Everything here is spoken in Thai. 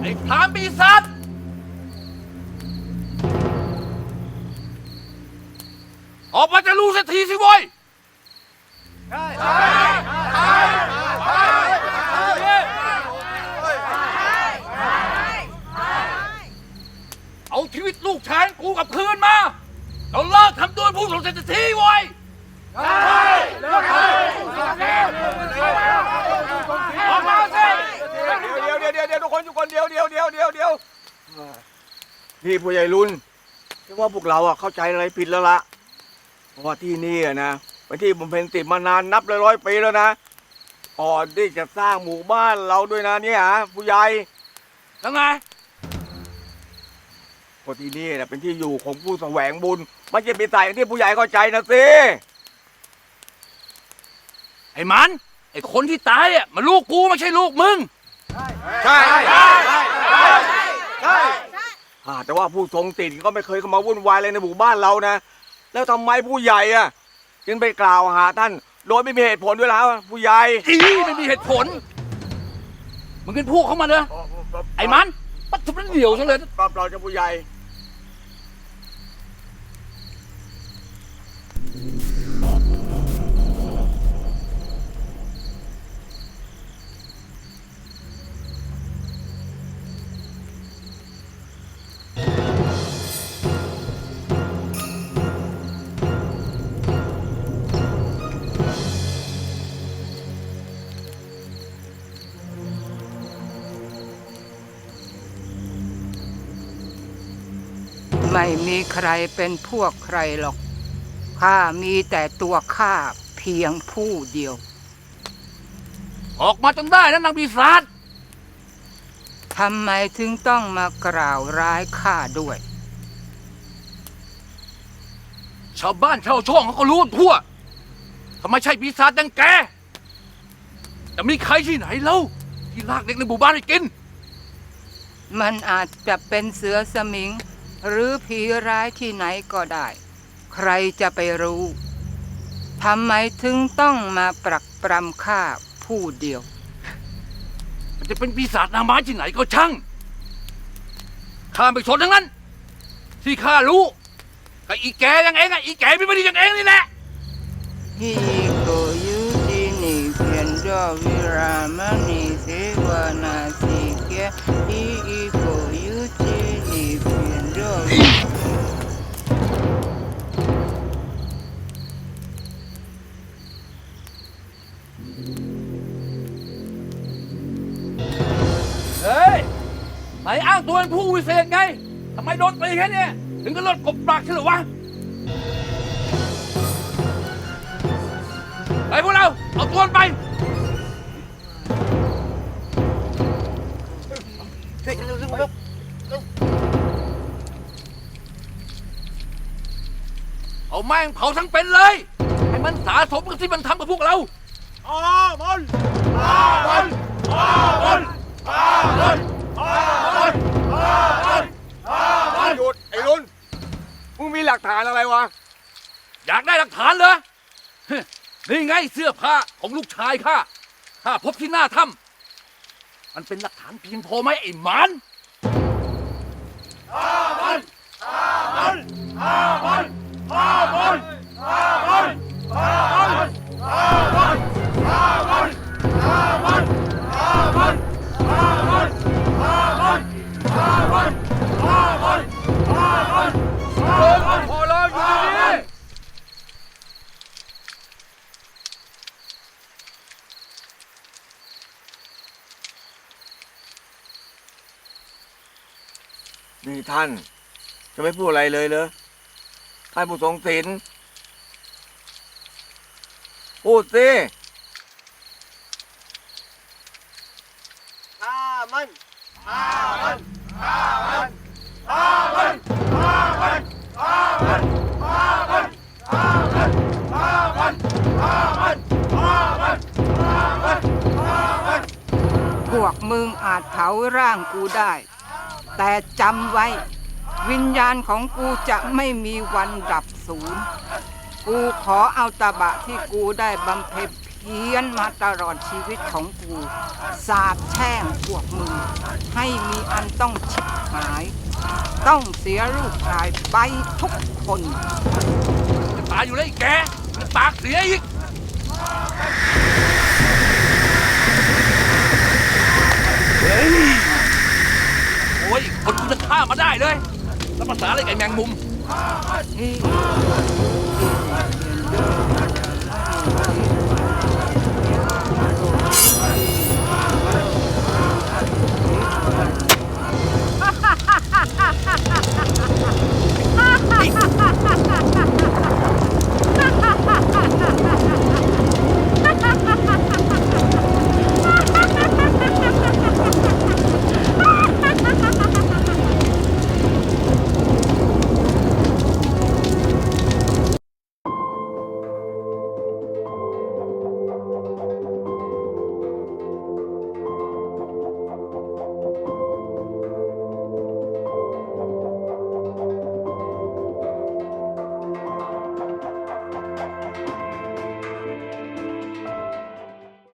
ไอ้พรามปีศาจ รู้สักทีสิเว้ยเอาชีวิตลูกชายกูกับคืนมาเราเลิกทำตัวผู้สงสัยสักทีเว้ยออกมาสิเดี๋ยวเดี๋ยวเดี๋ยวเดี๋ยวทุกคนทุกคนเดี๋ยวเดี๋ยวเดี๋ยวเดี๋ยวเดี๋ยวนี่ผู้ใหญ่รุ่นคิดว่าพวกเราอะเข้าใจอะไรผิดแล้วละ เพราะว่าที่นี่อะนะเป็นที่บำเพ็ญติดมานานนับร้อยร้อยปีแล้วนะก่อนที่จะสร้างหมู่บ้านเราด้วยนะเนี่ยฮะผู้ใหญ่แล้วไงเพราะที่นี่นะเป็นที่อยู่ของผู้แสวงบุญไม่ใช่เป็นสายอย่างที่ผู้ใหญ่เข้าใจนะสิไอ้มันไอ้คนที่ตายอะมันลูกกูไม่ใช่ลูกมึง ใช่ใช่ใช่ใช่อ่าแต่ว่าผู้ทรงติดก็ไม่เคยเข้ามาวุ่นวายเลยในหมู่บ้านเรานะ แล้วทำไมผู้ใหญ่อะจึงไปกล่าวหาท่าน โดยไม่มีเหตุผลด้วยแล้วอะผู้ใหญ่อีไม่มีเหตุผล มึงเป็นผู้เข้ามาเนอะไอ้มันปัดทุบนั่นเดียวซะเลย ปรับเราจะผู้ใหญ่ ไม่มีใครเป็นพวกใครหรอก ข้ามีแต่ตัวข้าเพียงผู้เดียว ออกมาจนได้นะนางปีศาจทำไมถึงต้องมากล่าวร้ายข้าด้วย ชาวบ้านชาวช่องเขาก็รู้ทั่วทำไมใช่ปีศาจดังแกแต่มีใครที่ไหนเล่าที่ลากเด็กในหมู่บ้านไปกิน มันอาจจะเป็นเสือสมิง หรือผีร้ายที่ไหนก็ได้ ใครจะไปรู้ทำไมถึงต้องมาปรักปรำข้าผู้เดียว มันจะเป็นปีศาจนางไม้ที่ไหนก็ช่างข้าไม่สนทั้งนั้น ที่ข้ารู้ก็อีแกยังเองอะอีแกไม่ดีอย่างเองนี่แหละ ฮิโกยุจินิเพียนดอวิรามณีเสวนาสิเกะฮิ อ้างตัวเป็นผู้วิเศษไงทำไมโดนตีแค่เนี้ยถึงก็เลิศกบปากใช่หรือวะไปพวกเรา เอาตัวมันไปเอาแม่งเผาทั้งเป็นเลย ให้มันสาสมกับที่มันทำกับพวกเราหยุด ไอ้รุ่น มึงมีหลักฐานอะไรวะ อยากได้หลักฐานเหรอ นี่ไงเสื้อผ้าของลูกชายข้าข้าพบที่หน้าถ้ำมันเป็นหลักฐานเพียงพอไหมไอ้หมันพ นี่ท่าน จะไม่พูดอะไรเลยเลยท่านผู้ทรงศีลพูดสิข้ามันข้ามันข้ามันข้ามันข้ามันข้ามันข้ามันข้ามันข้ามันข้ามันข้ามันข้ามันข้ามันพวกมึงอาจเผาร่างกูได้ แต่จำไว้ วิญญาณของกูจะไม่มีวันดับสูญกูขอเอาตะบะที่กูได้บำเพ็ญเพียรมาตลอดชีวิตของกู สาบแช่งพวกมึง ให้มีอันต้องชิบหาย ต้องเสียลูกชายไปทุกคน จะตายอยู่แล้วไอ้แกมันปากเสียอีก มาได้เลย แล้วภาษาอะไรกับแมงมุม